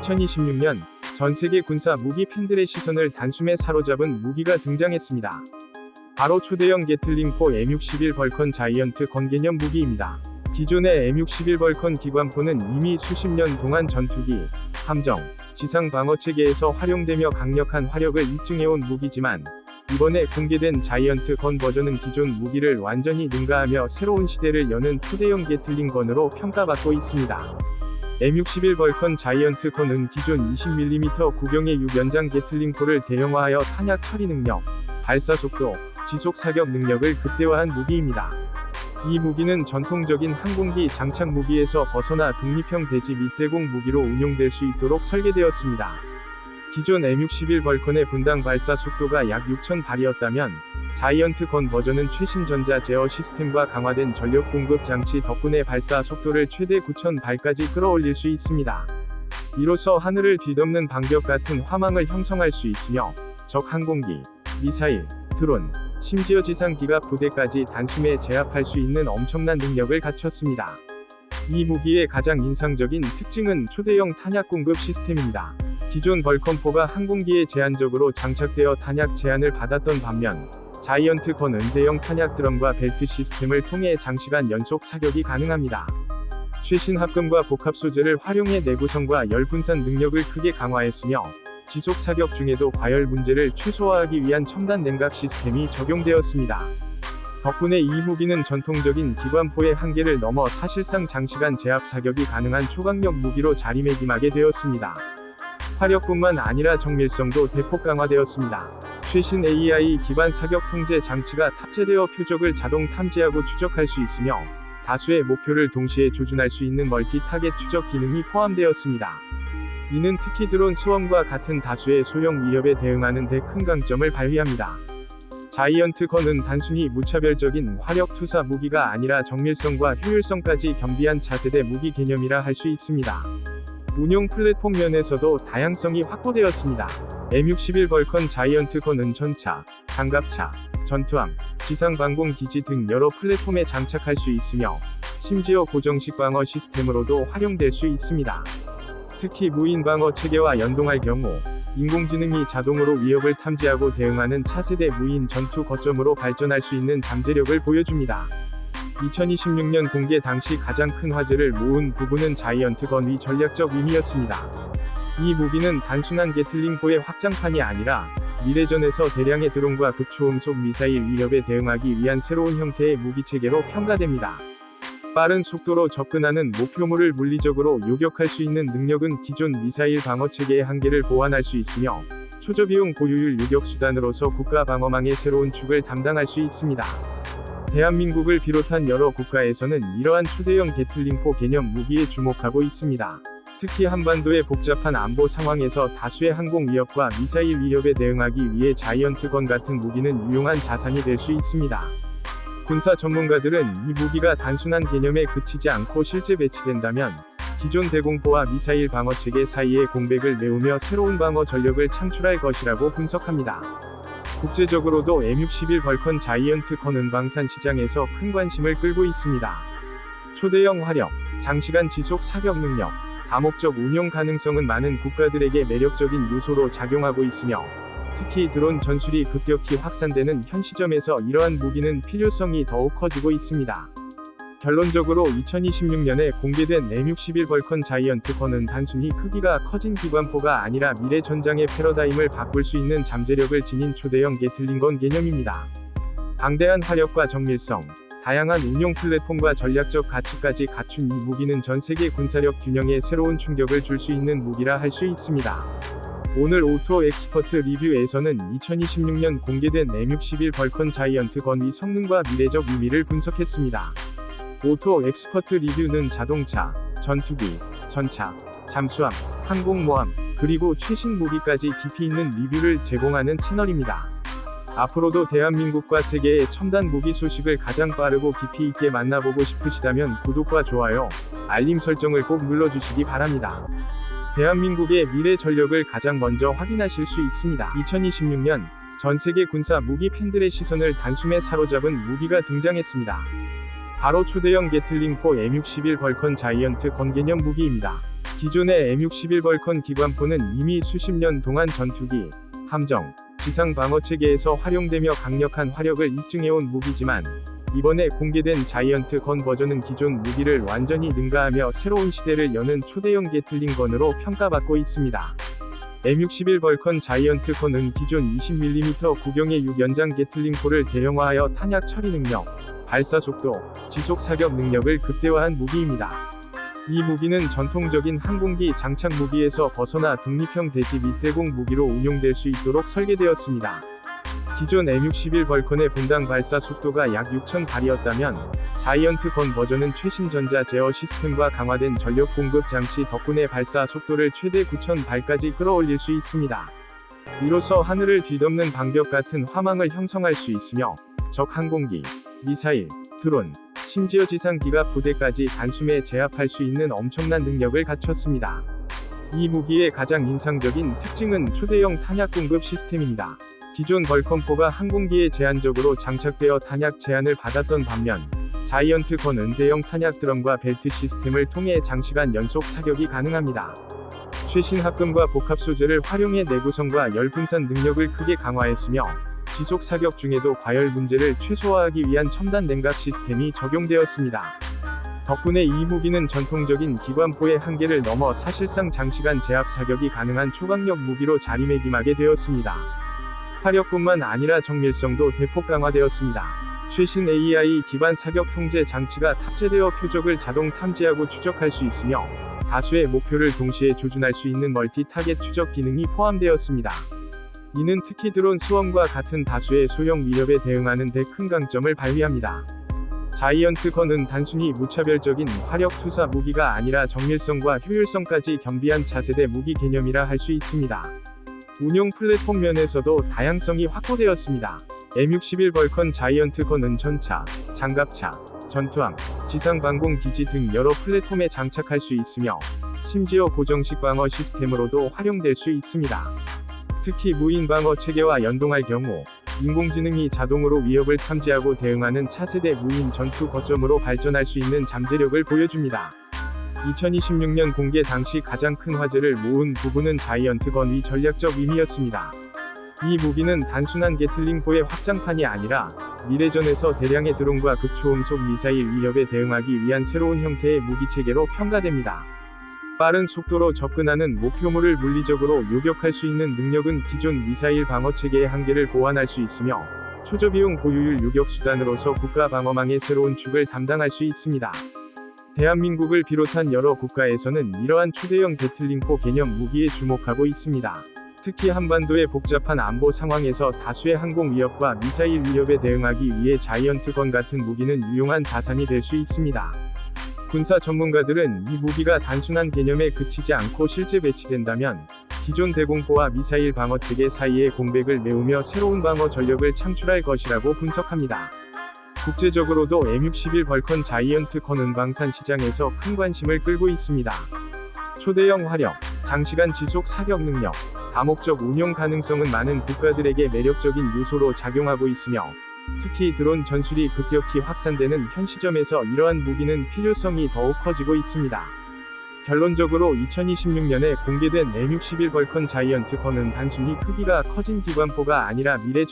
2026년 전 세계 군사 무기 팬들의 시선을 단숨에 사로잡은 무기가 등장했습니다. 바로 초대형 게틀링포 M61 벌컨 자이언트 건 개념 무기입니다. 기존의 M61 벌컨 기관포는 이미 수십 년 동안 전투기, 함정, 지상 방어 체계에서 활용되며 강력한 화력을 입증해온 무기지만 이번에 공개된 자이언트 건 버전은 기존 무기를 완전히 능가하며 새로운 시대를 여는 초대형 게틀링 건으로 평가받고 있습니다. M61 벌컨 자이언트 건은 기존 20mm 구경의 6연장 게틀링 포를 대형화하여 탄약 처리 능력, 발사 속도, 지속 사격 능력을 극대화한 무기입니다. 이 무기는 전통적인 항공기 장착 무기에서 벗어나 독립형 대지 밑대공 무기로 운용될 수 있도록 설계되었습니다. 기존 M61 벌컨의 분당 발사 속도가 약 6,000발이었다면 자이언트 건 버전은 최신 전자 제어 시스템과 강화된 전력 공급 장치 덕분에 발사 속도를 최대 9,000발까지 끌어올릴 수 있습니다. 이로써 하늘을 뒤덮는 방벽 같은 화망을 형성할 수 있으며 적 항공기, 미사일, 드론, 심지어 지상 기갑 부대까지 단숨에 제압할 수 있는 엄청난 능력을 갖췄습니다. 이 무기의 가장 인상적인 특징은 초대형 탄약 공급 시스템입니다. 기존 벌컨포가 항공기에 제한적으로 장착되어 탄약 제한을 받았던 반면 자이언트 건은 대형 탄약 드럼과 벨트 시스템을 통해 장시간 연속 사격이 가능합니다. 최신 합금과 복합 소재를 활용해 내구성과 열 분산 능력을 크게 강화했으며 지속 사격 중에도 과열 문제를 최소화하기 위한 첨단 냉각 시스템이 적용되었습니다. 덕분에 이 무기는 전통적인 기관포의 한계를 넘어 사실상 장시간 제압 사격이 가능한 초강력 무기로 자리매김하게 되었습니다. 화력뿐만 아니라 정밀성도 대폭 강화되었습니다. 최신 AI 기반 사격 통제 장치가 탑재되어 표적을 자동 탐지하고 추적할 수 있으며 다수의 목표를 동시에 조준할 수 있는 멀티 타겟 추적 기능이 포함되었습니다. 이는 특히 드론 스웜과 같은 다수의 소형 위협에 대응하는 데 큰 강점을 발휘합니다. 자이언트 건은 단순히 무차별적인 화력 투사 무기가 아니라 정밀성과 효율성까지 겸비한 차세대 무기 개념이라 할 수 있습니다. 운용 플랫폼 면에서도 다양성이 확보되었습니다. M61 벌컨 자이언트 건은 전차, 장갑차, 전투함, 지상 방공 기지 등 여러 플랫폼에 장착할 수 있으며 심지어 고정식 방어 시스템으로도 활용될 수 있습니다. 특히 무인 방어 체계와 연동할 경우 인공지능이 자동으로 위협을 탐지하고 대응하는 차세대 무인 전투 거점으로 발전할 수 있는 잠재력을 보여줍니다. 2026년 공개 당시 가장 큰 화제를 모은 부분은 자이언트 건의 전략적 의미였습니다. 이 무기는 단순한 게틀링포의 확장판이 아니라 미래전에서 대량의 드론과 극초음속 미사일 위협에 대응하기 위한 새로운 형태의 무기체계로 평가됩니다. 빠른 속도로 접근하는 목표물을 물리적으로 요격할 수 있는 능력은 기존 미사일 방어 체계의 한계를 보완할 수 있으며 초저비용 고효율 요격 수단으로서 국가 방어망의 새로운 축을 담당할 수 있습니다. 대한민국을 비롯한 여러 국가에서는 이러한 초대형 게틀링포 개념 무기에 주목하고 있습니다. 특히 한반도의 복잡한 안보 상황에서 다수의 항공 위협과 미사일 위협에 대응하기 위해 자이언트 건 같은 무기는 유용한 자산이 될 수 있습니다. 군사 전문가들은 이 무기가 단순한 개념에 그치지 않고 실제 배치된다면 기존 대공포와 미사일 방어 체계 사이의 공백을 메우며 새로운 방어 전력을 창출할 것이라고 분석합니다. 국제적으로도 M61 벌컨 자이언트 컨 은 방산 시장에서 큰 관심을 끌고 있습니다. 초대형 화력, 장시간 지속 사격 능력, 다목적 운용 가능성은 많은 국가들에게 매력적인 요소로 작용하고 있으며 특히 드론 전술이 급격히 확산되는 현 시점에서 이러한 무기는 필요성이 더욱 커지고 있습니다. 결론적으로 2026년에 공개된 M61 벌컨 자이언트 건은 단순히 크기가 커진 기관포가 아니라 미래 전장의 패러다임을 바꿀 수 있는 잠재력을 지닌 초대형 게틀링건 개념입니다. 방대한 화력과 정밀성, 다양한 운용 플랫폼과 전략적 가치까지 갖춘 이 무기는 전 세계 군사력 균형에 새로운 충격을 줄 수 있는 무기라 할 수 있습니다. 오늘 오토 엑스퍼트 리뷰에서는 2026년 공개된 M61 벌컨 자이언트 건의 성능과 미래적 의미를 분석했습니다. 오토 엑스퍼트 리뷰는 자동차, 전투기, 전차, 잠수함, 항공모함, 그리고 최신 무기까지 깊이 있는 리뷰를 제공하는 채널입니다. 앞으로도 대한민국과 세계의 첨단 무기 소식을 가장 빠르고 깊이 있게 만나보고 싶으시다면 구독과 좋아요, 알림 설정을 꼭 눌러주시기 바랍니다. 대한민국의 미래 전력을 가장 먼저 확인하실 수 있습니다. 2026년 전 세계 군사 무기 팬들의 시선을 단숨에 사로잡은 무기가 등장했습니다. 바로 초대형 게틀링포 M61 벌컨 자이언트 건개념 무기입니다. 기존의 M61 벌컨 기관포는 이미 수십 년 동안 전투기, 함정, 지상 방어 체계에서 활용되며 강력한 화력을 입증해온 무기지만 이번에 공개된 자이언트 건 버전은 기존 무기를 완전히 능가하며 새로운 시대를 여는 초대형 게틀링 건으로 평가받고 있습니다. M61 벌컨 자이언트 건은 기존 20mm 구경의 6연장 게틀링포를 대형화하여 탄약 처리 능력, 발사 속도, 지속 사격 능력을 극대화한 무기입니다. 이 무기는 전통적인 항공기 장착 무기에서 벗어나 독립형 대지 밑대공 무기로 운용될 수 있도록 설계되었습니다. 기존 M61 벌컨의 분당 발사 속도가 약 6,000발이었다면 자이언트 건 버전은 최신 전자 제어 시스템과 강화된 전력 공급 장치 덕분에 발사 속도를 최대 9,000발까지 끌어올릴 수 있습니다. 이로써 하늘을 뒤덮는 방벽 같은 화망을 형성할 수 있으며 적 항공기, 미사일, 드론, 심지어 지상 기갑 부대까지 단숨에 제압할 수 있는 엄청난 능력을 갖췄습니다. 이 무기의 가장 인상적인 특징은 초대형 탄약 공급 시스템입니다. 기존 벌컨포가 항공기에 제한적으로 장착되어 탄약 제한을 받았던 반면 자이언트 건은 대형 탄약 드럼과 벨트 시스템을 통해 장시간 연속 사격이 가능합니다. 최신 합금과 복합 소재를 활용해 내구성과 열 분산 능력을 크게 강화했으며 지속 사격 중에도 과열 문제를 최소화하기 위한 첨단 냉각 시스템이 적용되었습니다. 덕분에 이 무기는 전통적인 기관포의 한계를 넘어 사실상 장시간 제압 사격이 가능한 초강력 무기로 자리매김하게 되었습니다. 화력뿐만 아니라 정밀성도 대폭 강화되었습니다. 최신 AI 기반 사격 통제 장치가 탑재되어 표적을 자동 탐지하고 추적할 수 있으며 다수의 목표를 동시에 조준할 수 있는 멀티 타겟 추적 기능이 포함되었습니다. 이는 특히 드론 수원과 같은 다수의 소형 위협에 대응하는 데 큰 강점을 발휘합니다. 자이언트 건은 단순히 무차별적인 화력 투사 무기가 아니라 정밀성과 효율성까지 겸비한 차세대 무기 개념이라 할 수 있습니다. 운용 플랫폼 면에서도 다양성이 확보되었습니다. M61 벌컨 자이언트 건은 전차, 장갑차, 전투함, 지상 방공 기지 등 여러 플랫폼에 장착할 수 있으며 심지어 고정식 방어 시스템으로도 활용될 수 있습니다. 특히 무인 방어 체계와 연동할 경우 인공지능이 자동으로 위협을 탐지하고 대응하는 차세대 무인 전투 거점으로 발전할 수 있는 잠재력을 보여줍니다. 2026년 공개 당시 가장 큰 화제를 모은 부분은 자이언트 건의 전략적 의미였습니다. 이 무기는 단순한 게틀링포의 확장판이 아니라 미래전에서 대량의 드론과 극초음속 미사일 위협에 대응하기 위한 새로운 형태의 무기체계로 평가됩니다. 빠른 속도로 접근하는 목표물을 물리적으로 요격할 수 있는 능력은 기존 미사일 방어 체계의 한계를 보완할 수 있으며 초저비용 고효율 요격 수단으로서 국가 방어망의 새로운 축을 담당할 수 있습니다. 대한민국을 비롯한 여러 국가에서는 이러한 초대형 게틀링포 개념 무기에 주목하고 있습니다. 특히 한반도의 복잡한 안보 상황에서 다수의 항공 위협과 미사일 위협에 대응하기 위해 자이언트 건 같은 무기는 유용한 자산이 될 수 있습니다. 군사 전문가들은 이 무기가 단순한 개념에 그치지 않고 실제 배치된다면 기존 대공포와 미사일 방어 체계 사이의 공백을 메우며 새로운 방어 전력을 창출할 것이라고 분석합니다. 국제적으로도 M61 벌컨 자이언트 컨 은 방산 시장에서 큰 관심을 끌고 있습니다. 초대형 화력, 장시간 지속 사격 능력, 다목적 운용 가능성은 많은 국가들에게 매력적인 요소로 작용하고 있으며 특히 드론 전술이 급격히 확산되는 현 시점에서 이러한 무기는 필요성이 더욱 커지고 있습니다. 결론적으로 2026년에 공개된 M61 벌컨 자이언트 컨은 단순히 크기가 커진 기관포가 아니라 미래 전